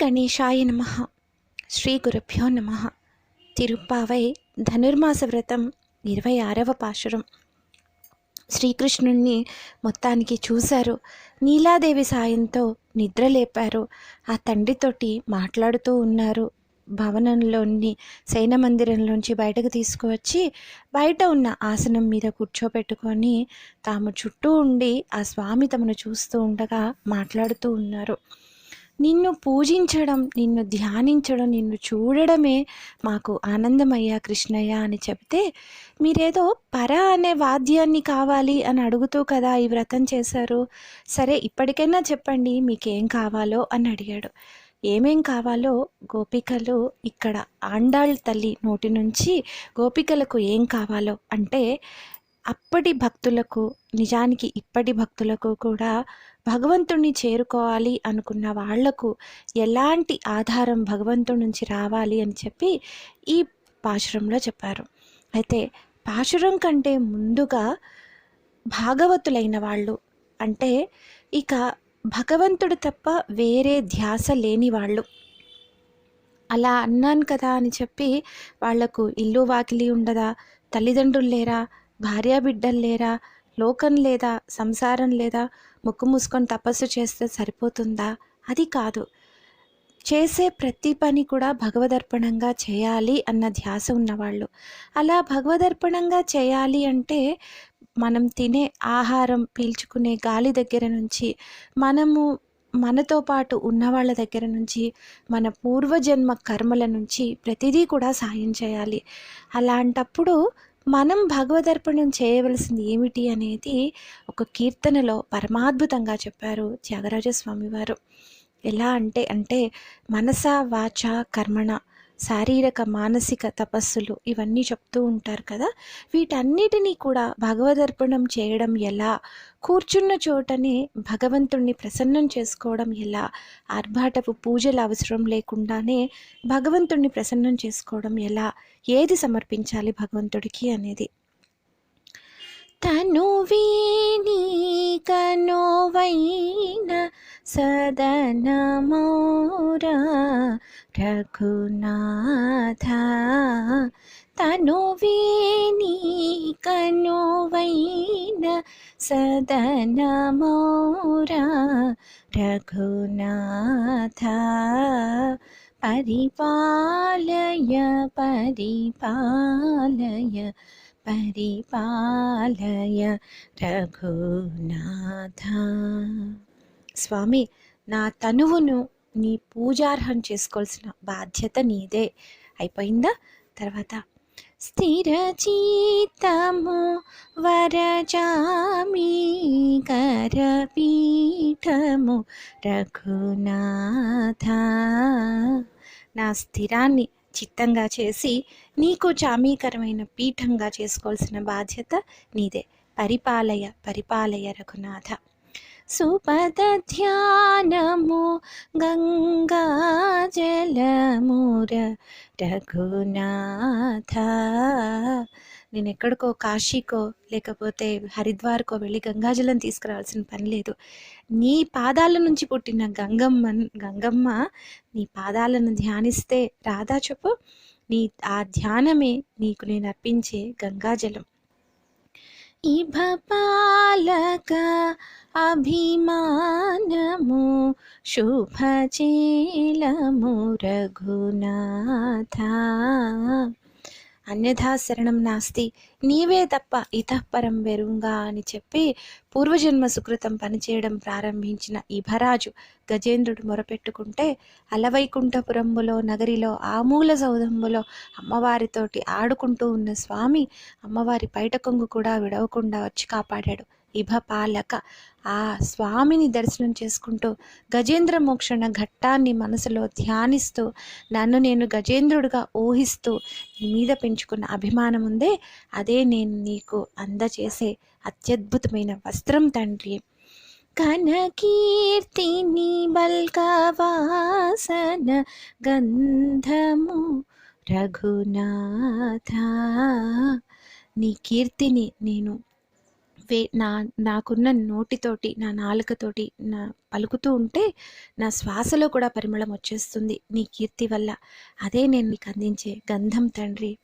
గణేశాయ నమ శ్రీ గురుభ్యో నమ తిరుప్పావై ధనుర్మాస వ్రతం ఇరవై ఆరవ పాశురం శ్రీకృష్ణుణ్ణి మొత్తానికి చూశారు. నీలాదేవి సాయంతో నిద్రలేపారు. ఆ తండ్రితోటి మాట్లాడుతూ ఉన్నారు. భవనంలోని సైన మందిరంలోంచి బయటకు తీసుకువచ్చి బయట ఉన్న ఆసనం మీద కూర్చోబెట్టుకొని తాము చుట్టూ ఉండి ఆ స్వామి తమను చూస్తూ ఉండగా మాట్లాడుతూ ఉన్నారు. నిన్ను పూజించడం నిన్ను ధ్యానించడం నిన్ను చూడడమే మాకు ఆనందమయ్యా కృష్ణయ్య అని చెబితే మీరేదో పర అనే వాద్యాన్ని కావాలి అని అడుగుతూ కదా ఈ వ్రతం చేశారు. సరే ఇప్పటికైనా చెప్పండి మీకేం కావాలో అని అడిగాడు. ఏమేం కావాలో గోపికలు ఇక్కడ ఆండాళ్ తల్లి నోటి నుంచి గోపికలకు ఏం కావాలో అంటే అప్పటి భక్తులకు నిజానికి ఇప్పటి భక్తులకు కూడా భగవంతుణ్ణి చేరుకోవాలి అనుకున్న వాళ్ళకు ఎలాంటి ఆధారం భగవంతుడి నుంచి రావాలి అని చెప్పి ఈ పాశురంలో చెప్పారు. అయితే పాశురం కంటే ముందుగా భాగవతులైన వాళ్ళు అంటే ఇక భగవంతుడు తప్ప వేరే ధ్యాస లేని వాళ్ళు. అలా అన్నాను కదా అని చెప్పి వాళ్ళకు ఇల్లు వాకిలి ఉండదా? తల్లిదండ్రులు లేరా? భార్యా బిడ్డలు లేరా? లోకం లేదా సంసారం లేదా ముక్కు మూసుకొని తపస్సు చేస్తే సరిపోతుందా? అది కాదు. చేసే ప్రతి పని కూడా భగవదర్పణంగా చేయాలి అన్న ధ్యాస ఉన్నవాళ్ళు. అలా భగవదర్పణంగా చేయాలి అంటే మనం తినే ఆహారం పీల్చుకునే గాలి దగ్గర నుంచి మనము మనతో పాటు ఉన్న వాళ్ళ దగ్గర నుంచి మన పూర్వజన్మ కర్మల నుంచి ప్రతిదీ కూడా సాయం చేయాలి. అలాంటప్పుడు మనం భగవదర్పణం చేయవలసింది ఏమిటి అనేది ఒక కీర్తనలో పరమాద్భుతంగా చెప్పారు త్యాగరాజస్వామి వారు. ఎలా అంటే అంటే మనస వాచ కర్మణ శారీరక మానసిక తపస్సులు ఇవన్నీ చెప్తూ ఉంటారు కదా. వీటన్నిటినీ కూడా భగవదర్పణం చేయడం ఎలా? కూర్చున్న చోటనే భగవంతుణ్ణి ప్రసన్నం చేసుకోవడం ఎలా? ఆర్భాటపు పూజలు అవసరం లేకుండానే భగవంతుణ్ణి ప్రసన్నం చేసుకోవడం ఎలా? ఏది సమర్పించాలి భగవంతుడికి అనేది? తను వీని కనోవైన సదనమోరా రఘునాథ. తను వీని కనోవైన సదనమోరా రఘునాథ. పరిపాలయ పరిపాలయ పరిపాలయ రఘునాథ. స్వామి నా తనువును నీ పూజార్హం చేసుకోవాల్సిన బాధ్యత నీదే. అయిపోయిందా? తర్వాత స్థిర చీతము వరజామి కరపీఠము రఘునాథ. నా స్థిరాన్ని చిత్తంగా చేసి నీకు చామీకరమైన పీఠంగా చేసుకోవాల్సిన బాధ్యత నీదే. పరిపాలయ పరిపాలయ రఘునాథ. సుపద ధ్యానము గంగా జలముర రఘునాథ. నేను ఎక్కడికో కాశీకో లేకపోతే హరిద్వార్కో వెళ్ళి గంగాజలం తీసుకురావాల్సిన పని లేదు. నీ పాదాల నుంచి పుట్టిన గంగమ్మ గంగమ్మ నీ పాదాలను ధ్యానిస్తే రాధా చెప్పు? నీ ఆ ధ్యానమే నీకు నేను అర్పించే గంగాజలం. ఇభ పాలక అభిమానము శుభచేలము రఘునాథ. అన్యథా శరణం నాస్తి. నీవే తప్ప ఇతఃపరం వెరుంగా అని చెప్పి పూర్వజన్మ సుకృతం పనిచేయడం ప్రారంభించిన ఇభరాజు గజేంద్రుడు మొరపెట్టుకుంటే అలవైకుంఠపురంబులో నగరిలో ఆమూల సౌధంబులో అమ్మవారితోటి ఆడుకుంటూ ఉన్న స్వామి అమ్మవారి పైట కొంగు కూడా విడవకుండా వచ్చి కాపాడాడు. ఇభ పాలక ఆ స్వామిని దర్శనం చేసుకుంటూ గజేంద్ర మోక్షణ ఘట్టాన్ని మనసులో ధ్యానిస్తూ నన్ను నేను గజేంద్రుడిగా ఊహిస్తూ నీ మీద పెంచుకున్న అభిమానం ఉందే అదే నేను నీకు అందచేసే అత్యద్భుతమైన వస్త్రం తండ్రి. కనకీర్తిని బల్కవాసన గంధము రఘునాథ. నీ కీర్తిని నేను వే నా నాకున్న నోటితోటి నా నాలుకతోటి నా పలుకుతూ ఉంటే నా శ్వాసలో కూడా పరిమళం వచ్చేస్తుంది నీ కీర్తి వల్ల. అదే నేను నీకు అందించే గంధం తండ్రి.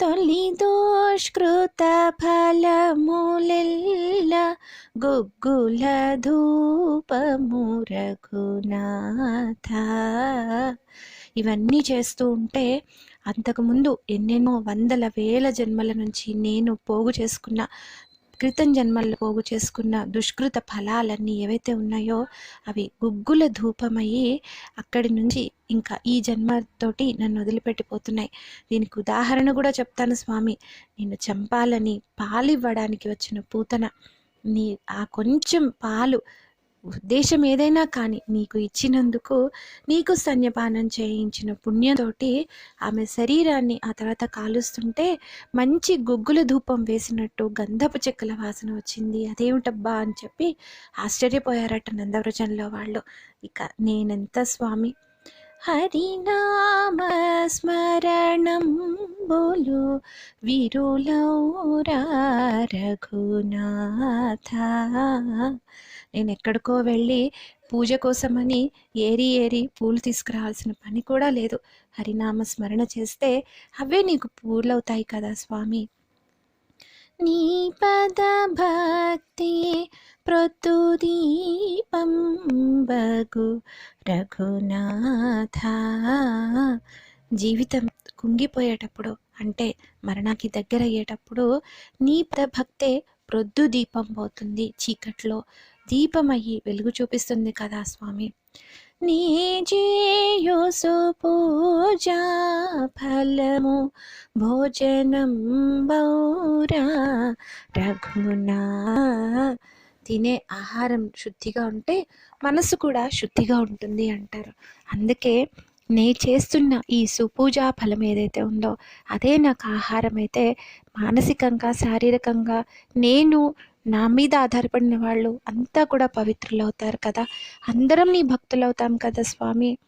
తొలి దోష్కృత ఫలములెల్ల గుగ్గుల ధూపము రఘునాథ. ఇవన్నీ చేస్తూ ఉంటే అంతకుముందు ఎన్నెన్నో వందల వేల జన్మల నుంచి నేను పోగు చేసుకున్న క్రితం జన్మల్లో పోగు చేసుకున్న దుష్కృత ఫలాలన్నీ ఏవైతే ఉన్నాయో అవి గుగ్గుల ధూపమయ్యి అక్కడి నుంచి ఇంకా ఈ జన్మతోటి నన్ను వదిలిపెట్టిపోతున్నాయి. దీనికి ఉదాహరణ కూడా చెప్తాను స్వామి. నిన్ను చంపాలని పాలివ్వడానికి వచ్చిన పూతన నీ ఆ కొంచెం పాలు ఉద్దేశం ఏదైనా కానీ నీకు ఇచ్చినందుకు నీకు స్తన్యపానం చేయించిన పుణ్యంతోటి ఆమె శరీరాన్ని ఆ తర్వాత కాలుస్తుంటే మంచి గుగ్గుల ధూపం వేసినట్టు గంధపు చెక్కల వాసన వచ్చింది. అదేమిటబ్బా? అని చెప్పి ఆశ్చర్యపోయారట నందవ్రజంలో వాళ్ళు. ఇక నేనెంత స్వామి? హరినామ స్మరణం బోలు విరులౌరా రఘునాథ నేను ఎక్కడికో వెళ్ళి పూజ కోసమని ఏరి ఏరి పూలు తీసుకురావాల్సిన పని కూడా లేదు. హరినామ స్మరణ చేస్తే అవే నీకు పూలవుతాయి కదా స్వామి. నీ పద భక్తి ప్రొద్దుదీపం బగు రఘునాథ. జీవితం కుంగిపోయేటప్పుడు అంటే మరణానికి దగ్గర అయ్యేటప్పుడు నీ పద భక్తే ప్రొద్దు దీపం పోతుంది చీకట్లో. దీపమయ్యి వెలుగు చూపిస్తుంది కదా స్వామి. నీ పూజా ఫలము భోజనం బౌరా రఘునా తినే ఆహారం శుద్ధిగా ఉంటే మనసు కూడా శుద్ధిగా ఉంటుంది అంటారు. అందుకే నే చేస్తున్న ఈ సుపూజా ఫలం ఏదైతే ఉందో అదే నాకు ఆహారం అయితే మానసికంగా శారీరకంగా నేను నా మీద ఆధారపడిన వాళ్ళు అంతా కూడా పవిత్రులు అవుతారు కదా. అందరం నీ భక్తులు అవుతాం కదా స్వామి.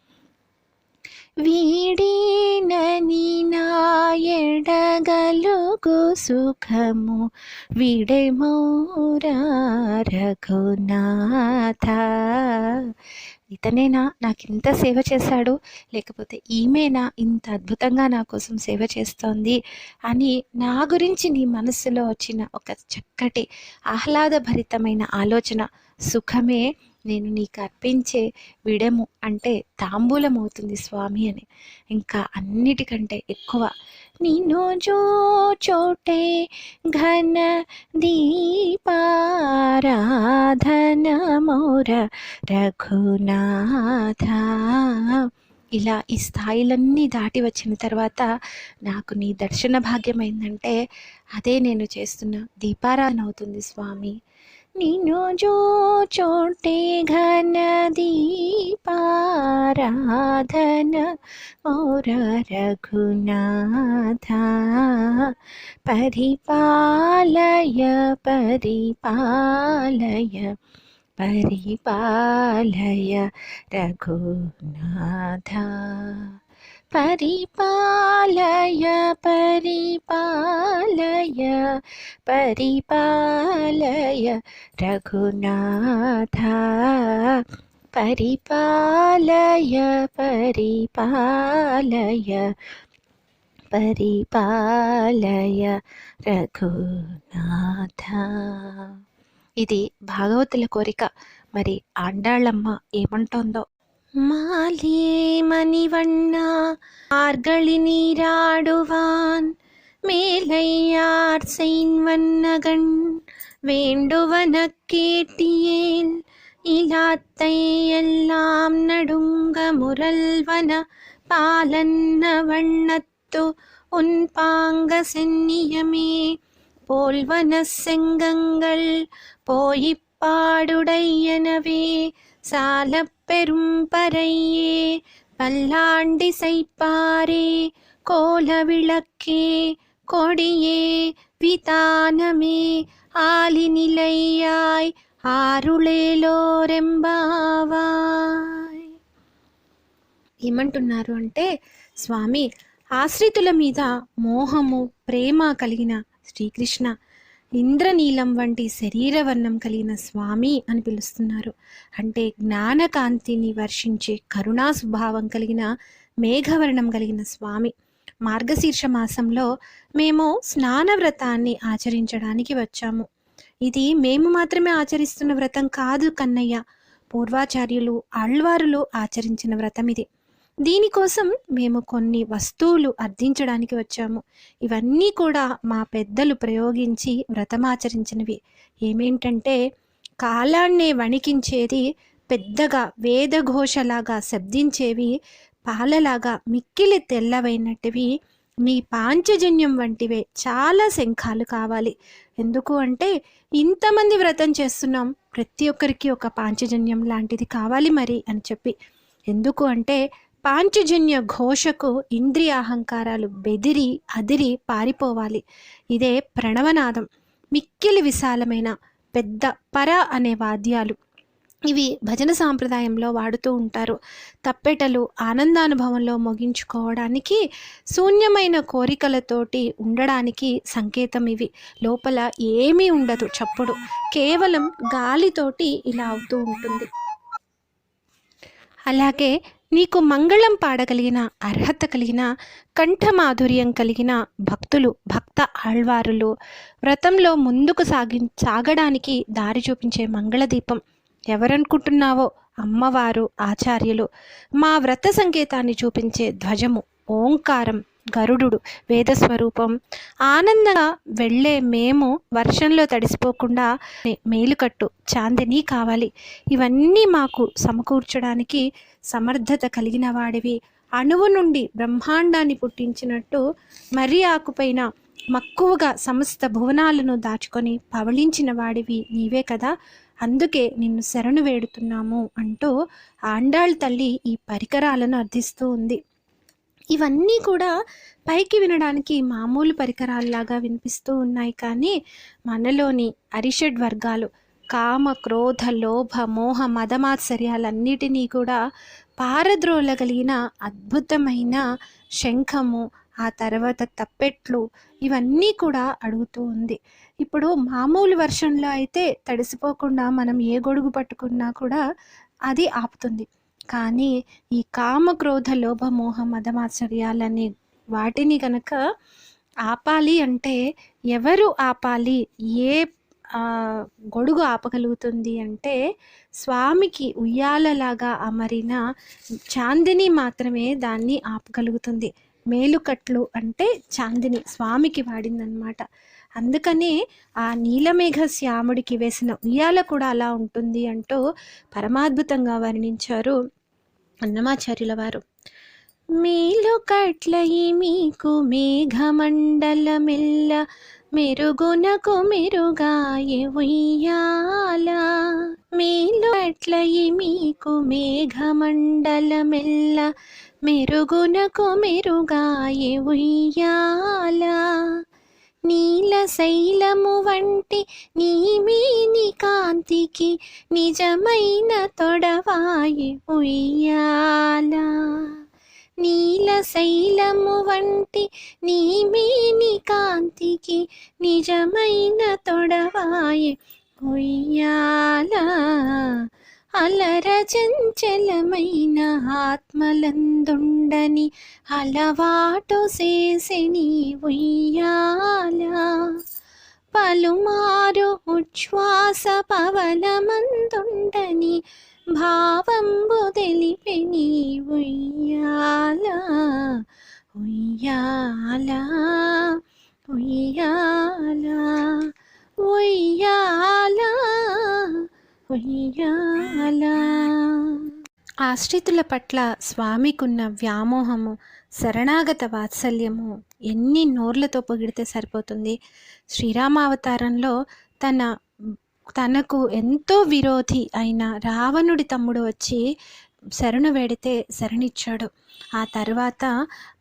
వీడేనని నా ఎడగలుగు సుఖము. విడెమౌరా రఘునాథ ఇతనేనా? నాకు ఇంత సేవ చేశాడు? లేకపోతే ఈమెనా? ఇంత అద్భుతంగా నా కోసం సేవ చేస్తోంది అని నా గురించి నీ మనసులో వచ్చిన ఒక చక్కటి ఆహ్లాదభరితమైన ఆలోచన సుఖమే నేను నీకు అర్పించే విడము అంటే తాంబూలం అవుతుంది స్వామి అని. ఇంకా అన్నిటికంటే ఎక్కువ నిన్ను చోటే ఘన దీపారాధన మౌర రఘునాథ. ఇలా ఈ స్థాయిలన్నీ దాటి వచ్చిన తర్వాత నాకు నీ దర్శన భాగ్యమైందంటే అదే నేను చేస్తున్న దీపారాధన అవుతుంది స్వామి. నిన్ను జో చోటే ఘన దీపారాధన మౌర రఘునాథ పరిపాలయ పరిపాలయ పరిపాలయ రఘునాథ పరిపాలయ పరిపాలయ పరిపాలయ రఘునాథ. పరిపాలయ పరిపాలయ పరిపాలయ రఘునాథ. ఇది భాగవతుల కోరిక. మరి ఆండాళ్ళమ్మ ఏమంటోందో மாலே மணிவண்ணா ஆர்களி நீராடுவான். மேலையார் செய்வண்ணகன் வேண்டுவன கேட்டியேன் இலாத்தை எல்லாம் நடுங்க முரல்வன பாலன்ன வண்ணத்து உன் பாங்க சென்னியமே போல்வன செங்கங்கள் போயிப்பாடுடையனவே பாடுடையனவே சாலப் பெரும் பறையே பல்லாண்டி சைப்பாரே கோல விளக்கே கொடியே விதானமே ஆலிநிலையாய் ఆరుళేలోరెంబావాయ్ ఏమంటున్నారు అంటే స్వామి ఆశ్రితుల మీద మోహము ప్రేమ కలిగిన శ్రీకృష్ణ ఇంద్రనీలం వంటి శరీరవర్ణం కలిగిన స్వామి అని పిలుస్తున్నారు. అంటే జ్ఞానకాంతిని వర్షించే కరుణా స్వభావం కలిగిన మేఘవర్ణం కలిగిన స్వామి. మార్గశీర్ష మాసంలో మేము స్నాన వ్రతాన్ని ఆచరించడానికి వచ్చాము. ఇది మేము మాత్రమే ఆచరిస్తున్న వ్రతం కాదు కన్నయ్య. పూర్వాచార్యులు ఆళ్వారులు ఆచరించిన వ్రతం ఇది. దీనికోసం మేము కొన్ని వస్తువులు అర్థించడానికి వచ్చాము. ఇవన్నీ కూడా మా పెద్దలు ప్రయోగించి వ్రతమాచరించినవి ఏమేంటంటే కాలాన్నే వణికించేది పెద్దగా వేదఘోషలాగా శబ్దించేవి పాలలాగా మిక్కిలి తెల్లవైనటివి నీ పాంచజన్యం వంటివే. చాలా శంఖాలు కావాలి. ఎందుకు అంటే ఇంతమంది వ్రతం చేస్తున్నాం. ప్రతి ఒక్కరికి ఒక పాంచజన్యం లాంటిది కావాలి మరి అని చెప్పి. ఎందుకు అంటే పాంచజన్య ఘోషకు ఇంద్రియ అహంకారాలు బెదిరి అదిరి పారిపోవాలి. ఇదే ప్రణవనాదం. మిక్కిలి విశాలమైన పెద్ద పర అనే వాద్యాలు. ఇవి భజన సాంప్రదాయంలో వాడుతూ ఉంటారు. తప్పెటలు ఆనందానుభవంలో ముగించుకోవడానికి శూన్యమైన కోరికలతోటి ఉండడానికి సంకేతం ఇవి. లోపల ఏమీ ఉండదు చప్పుడు. కేవలం గాలితోటి ఇలా అవుతూ ఉంటుంది. అలాగే నీకు మంగళం పాడగలిగిన అర్హత కలిగిన కంఠమాధుర్యం కలిగిన భక్తులు భక్త ఆళ్వారులు వ్రతంలో ముందుకు సాగి సాగడానికి దారి చూపించే మంగళదీపం ఎవరనుకుంటున్నావో అమ్మవారు ఆచార్యులు మా వ్రత సంకేతాన్ని చూపించే ధ్వజము ఓంకారం గరుడు వేదస్వరూపం. ఆనందంగా వెళ్ళే మేము వర్షంలో తడిసిపోకుండా మేలుకట్టు చాందిని కావాలి. ఇవన్నీ మాకు సమకూర్చడానికి సమర్థత కలిగిన వాడివి. అణువు నుండి బ్రహ్మాండాన్ని పుట్టించినట్టు మర్రి ఆకుపైన మక్కువగా సమస్త భువనాలను దాచుకొని పవళించిన వాడివి నీవే కదా. అందుకే నిన్ను శరణు వేడుతున్నాము అంటూ ఆండాళ్ తల్లి ఈ పరికరాలను అర్థిస్తూ ఉంది. ఇవన్నీ కూడా పైకి వినడానికి మామూలు పరికరాల్లాగా వినిపిస్తూ ఉన్నాయి. కానీ మనలోని అరిషడ్ వర్గాలు కామ క్రోధ లోభ మోహ మదమాత్సర్యాలన్నిటినీ కూడా పారద్రోలగలిగిన అద్భుతమైన శంఖము ఆ తర్వాత తప్పెట్లు ఇవన్నీ కూడా అడుగుతూ ఉంది. ఇప్పుడు మామూలు వర్షంలో అయితే తడిసిపోకుండా మనం ఏ గొడుగు పట్టుకున్నా కూడా అది ఆపుతుంది. కానీ ఈ కామ క్రోధ లోభ మోహ వాటిని గనక ఆపాలి అంటే ఎవరు ఆపాలి? ఏ గొడుగు ఆపగలుగుతుంది అంటే స్వామికి ఉయ్యాలలాగా అమరిన చాందిని మాత్రమే దాన్ని ఆపగలుగుతుంది. మేలుకట్లు అంటే చాందిని స్వామికి వాడిందనమాట అందుకనే ఆ నీలమేఘ శ్యాముడికి వేసిన ఉయ్యాల కూడా అలా ఉంటుంది అంటూ పరమాద్భుతంగా వర్ణించారు అన్నమాచార్యుల వారు. మేలుకట్లయి మీకు మేఘమండలమెల్ల మెరుగునకు మెరుగాయ ఉయ్యాల. మేలుకట్లయి మీకు మేఘమండలమెల్ల మెరుగునకు మెరుగాయ ఉయ్యాల. నీల శైలము వంటి నీమీని కాంతికి నిజమైన తొడవాయి ఉయ్యాల. నీల శైలము వంటి నీమీని కాంతికి నిజమైన తొడవాయి ఉయ్యాల. అలరచంచలమైన ఆత్మలందుండని అలవాటు చేసిని ఉయ్యాల పలుమారు ఉచ్ఛ్వాస పవనమందుండని భావంబు తెలిపిని ఉయ్యాల ఉయ్యాల ఉయ్యాల ఉయ్యాల. ఉయ్యాల ఆశ్రితుల పట్ల స్వామికున్న వ్యామోహము శరణాగత వాత్సల్యము ఎన్ని నోర్లతో పొగిడితే సరిపోతుంది? శ్రీరామావతారంలో తన తనకు ఎంతో విరోధి అయిన రావణుడి తమ్ముడు వచ్చి శరణు వేడితే శరణిచ్చాడు. ఆ తర్వాత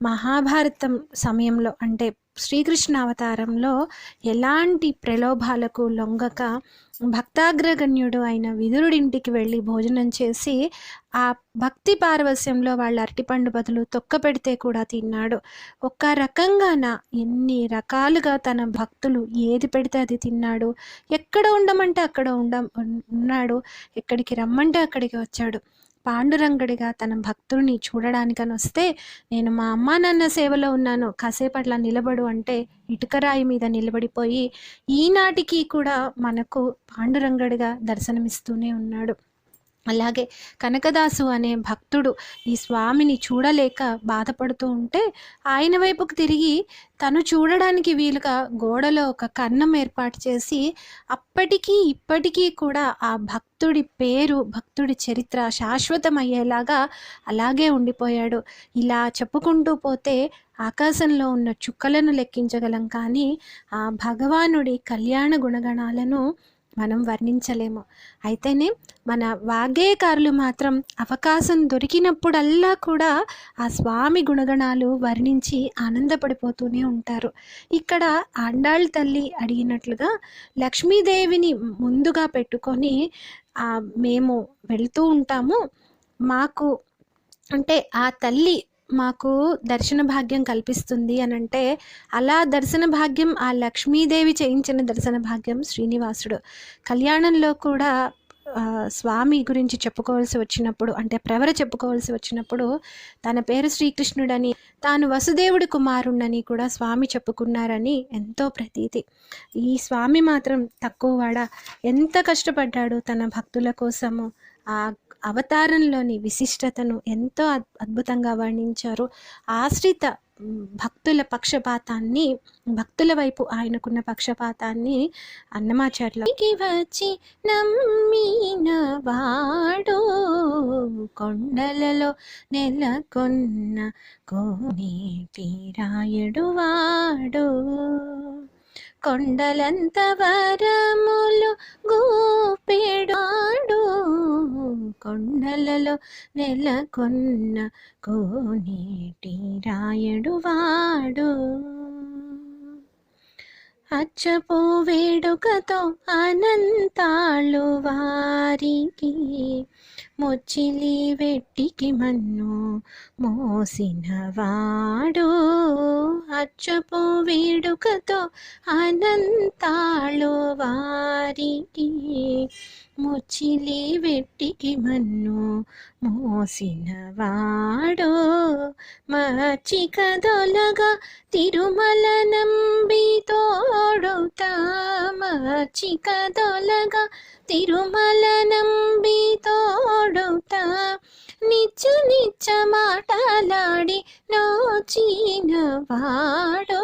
మహాభారతం సమయంలో అంటే శ్రీకృష్ణ అవతారంలో ఎలాంటి ప్రలోభాలకు లొంగక భక్తాగ్రగణ్యుడు అయిన విదురుడింటికి వెళ్ళి భోజనం చేసి ఆ భక్తి పారవస్యంలో వాళ్ళ అరటిపండు బదులు తొక్క పెడితే కూడా తిన్నాడు. ఒక్క రకంగాన ఎన్ని రకాలుగా తన భక్తులు ఏది పెడితే అది తిన్నాడు. ఎక్కడ ఉండమంటే అక్కడ ఉండ ఉన్నాడు. ఎక్కడికి రమ్మంటే అక్కడికి వచ్చాడు. పాండురంగడిగా తన భక్తుడిని చూడడానికని వస్తే నేను మా అమ్మా నాన్న సేవలో ఉన్నాను. కాసేపట్లా నిలబడు అంటే ఇటుకరాయి మీద నిలబడిపోయి ఈనాటికి కూడా మనకు పాండురంగడిగా దర్శనమిస్తూనే ఉన్నాడు. అలాగే కనకదాసు అనే భక్తుడు ఈ స్వామిని చూడలేక బాధపడుతూ ఉంటే ఆయన వైపుకు తిరిగి తను చూడడానికి వీలుగా గోడలో ఒక కన్నం ఏర్పాటు చేసి అప్పటికీ ఇప్పటికీ కూడా ఆ భక్తుడి పేరు భక్తుడి చరిత్ర శాశ్వతమయ్యేలాగా అలాగే ఉండిపోయాడు. ఇలా చెప్పుకుంటూ పోతే ఆకాశంలో ఉన్న చుక్కలను లెక్కించగలం కానీ ఆ భగవానుడి కళ్యాణ గుణగణాలను మనం వర్ణించలేము. అయితేనే మన వాగ్గేయకారులు మాత్రం అవకాశం దొరికినప్పుడల్లా కూడా ఆ స్వామి గుణగణాలు వర్ణించి ఆనందపడిపోతూనే ఉంటారు. ఇక్కడ ఆండాళ్ తల్లి అడిగినట్లుగా లక్ష్మీదేవిని ముందుగా పెట్టుకొని మేము వెళ్తూ ఉంటాము. మాకు అంటే ఆ తల్లి మాకు దర్శన భాగ్యం కల్పిస్తుంది అని అంటే అలా దర్శన భాగ్యం ఆ లక్ష్మీదేవి చేయించిన దర్శన భాగ్యం శ్రీనివాసుడు. కళ్యాణంలో కూడా స్వామి గురించి చెప్పుకోవాల్సి వచ్చినప్పుడు అంటే ప్రవర చెప్పుకోవాల్సి వచ్చినప్పుడు తన పేరు శ్రీకృష్ణుడని తాను వసుదేవుడి కుమారుణ్ణని కూడా స్వామి చెప్పుకున్నారని ఎంతో ప్రతీతి. ఈ స్వామి మాత్రం తక్కువవాడ? ఎంత కష్టపడ్డాడు తన భక్తుల కోసము? ఆ అవతారంలోని విశిష్టతను ఎంతో అద్భుతంగా వర్ణించారు. ఆశ్రిత భక్తుల పక్షపాతాన్ని భక్తుల వైపు ఆయనకున్న పక్షపాతాన్ని అన్నమాచార్యులకి వచ్చి నమ్మిన వాడు కొండలలో నెలకొన్న కోనేటి రాయుడు వాడు కొండలంత వరములు గూపిడాడు. కొండలలో నెలకొన్న కోనేటి రాయడు వాడు. అచ్చపు వేడుకతో అనంతాళువా వారికి మొచ్చిలి వెట్టికి మన్ను మోసిన వాడు అచ్చపో వేడుకతో అనంతాళు వారికి ముచ్చిలి వెట్టికి మన్ను మోసిన వాడు. మచ్చిక దొలగా తిరుమల నంబి తోడుతా మచ్చిక దొలగా తిరుమల నంబి తోడుతా నిచ్చ నిచ్చ మాటలాడి నోచిన వాడో.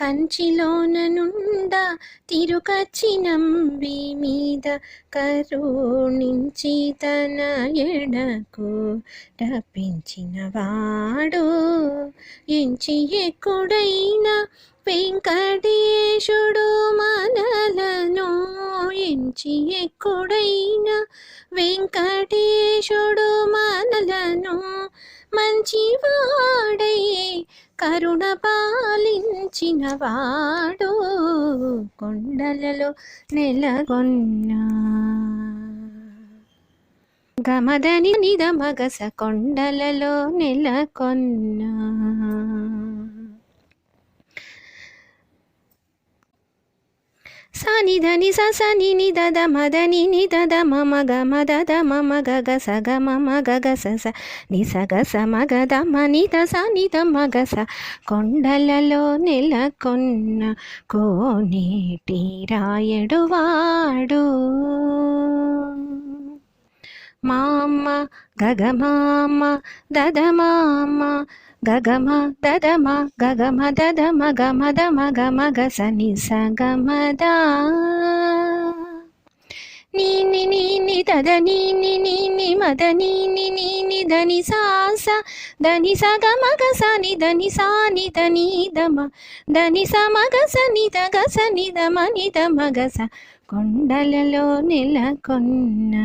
కంచిలోన నుండ తిరుకచ్చినంబి మీద కరుణించి తన ఎడకు రప్పించిన వాడు. ఎంచి ఎక్కుడైనా వెంకటేశుడు మనలను. ఎంచి ఎక్కుడైనా వెంకటేశుడు మనలను. మంచివాడై కరుణ పాలించిన వాడు కొండలలో నెలగొన్నా గమదని నిదమగస కొండలలో నెలకొన్నా. సని ధని స సని ని దద మదని ని దద మమ గ మద ద మమ గ గ స గ మమ గ గ స స ని స గ స మ గ ద మ ని ద స ని ద మ గ స కొండలలో నెలకొన్న కోనేటి రాయడు వాడు. మామ్మ గగ మామ దద మామ గగమ దదమ గగమ దదమ గమ దమ గమ గ సని స నీని నీని దద నీని నీని మద నీని నీని ధని సాస దని సగ మగ సని దని సాని ధని దమ ధని స మగ సని దగ సని దమ ని ద మగ స. కొండలలో నెలకొన్నా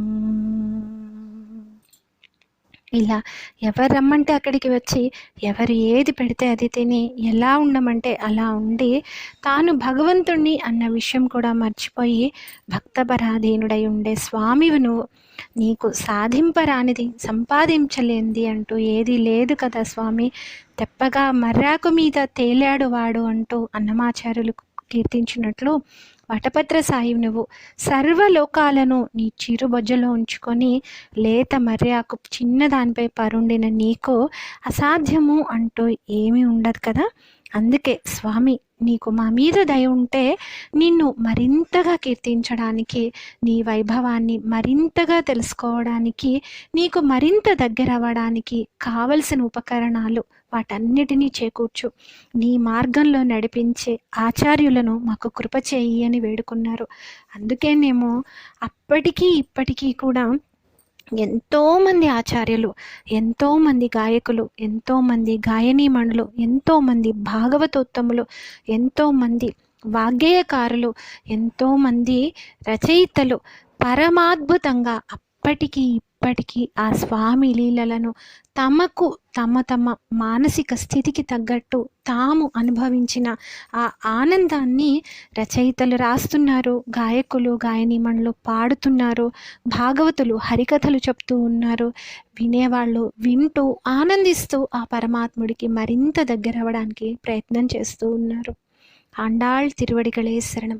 ఇలా ఎవరు రమ్మంటే అక్కడికి వచ్చి ఎవరు ఏది పెడితే అది తిని ఎలా ఉండమంటే అలా ఉండి తాను భగవంతుణ్ణి అన్న విషయం కూడా మర్చిపోయి భక్తపరాధీనుడై ఉండే స్వామివి నువ్వు నీకు సాధింపరానిది సంపాదించలేంది అంటూ ఏది లేదు కదా స్వామి. తెప్పగా మర్రాకు మీద తేలాడు వాడు అంటూ అన్నమాచారులు కీర్తించినట్లు వటపత్ర సాయి నువ్వు సర్వలోకాలను నీ చిరుబొజ్జలో ఉంచుకొని లేత మర్యాకు చిన్న దానిపై పరుండిన నీకు అసాధ్యము అంటూ ఏమీ ఉండదు కదా? అందుకే స్వామి నీకు మా మీద దయ ఉంటే నిన్ను మరింతగా కీర్తించడానికి నీ వైభవాన్ని మరింతగా తెలుసుకోవడానికి నీకు మరింత దగ్గర అవ్వడానికి కావలసిన ఉపకరణాలు వాటన్నిటినీ చేకూర్చు. నీ మార్గంలో నడిపించే ఆచార్యులను మాకు కృప చేయి అని వేడుకున్నారు. అందుకేనేమో అప్పటికీ ఇప్పటికీ కూడా ఎంతోమంది ఆచార్యులు ఎంతోమంది గాయకులు ఎంతోమంది గాయనీమణులు ఎంతోమంది భాగవతోత్తములు ఎంతోమంది వాగ్గేయకారులు ఎంతోమంది రచయితలు పరమాద్భుతంగా అప్పటికి ఇప్పటికీ ఆ స్వామి లీలలను తమకు తమ తమ మానసిక స్థితికి తగ్గట్టు తాము అనుభవించిన ఆ ఆనందాన్ని రచయితలు రాస్తున్నారు గాయకులు గాయనీమణులు పాడుతున్నారు భాగవతులు హరికథలు చెప్తూ ఉన్నారు. వినేవాళ్ళు వింటూ ఆనందిస్తూ ఆ పరమాత్ముడికి మరింత దగ్గర అవ్వడానికి ప్రయత్నం చేస్తూ ఉన్నారు. ఆండాళ్ తిరువడిగళే శరణం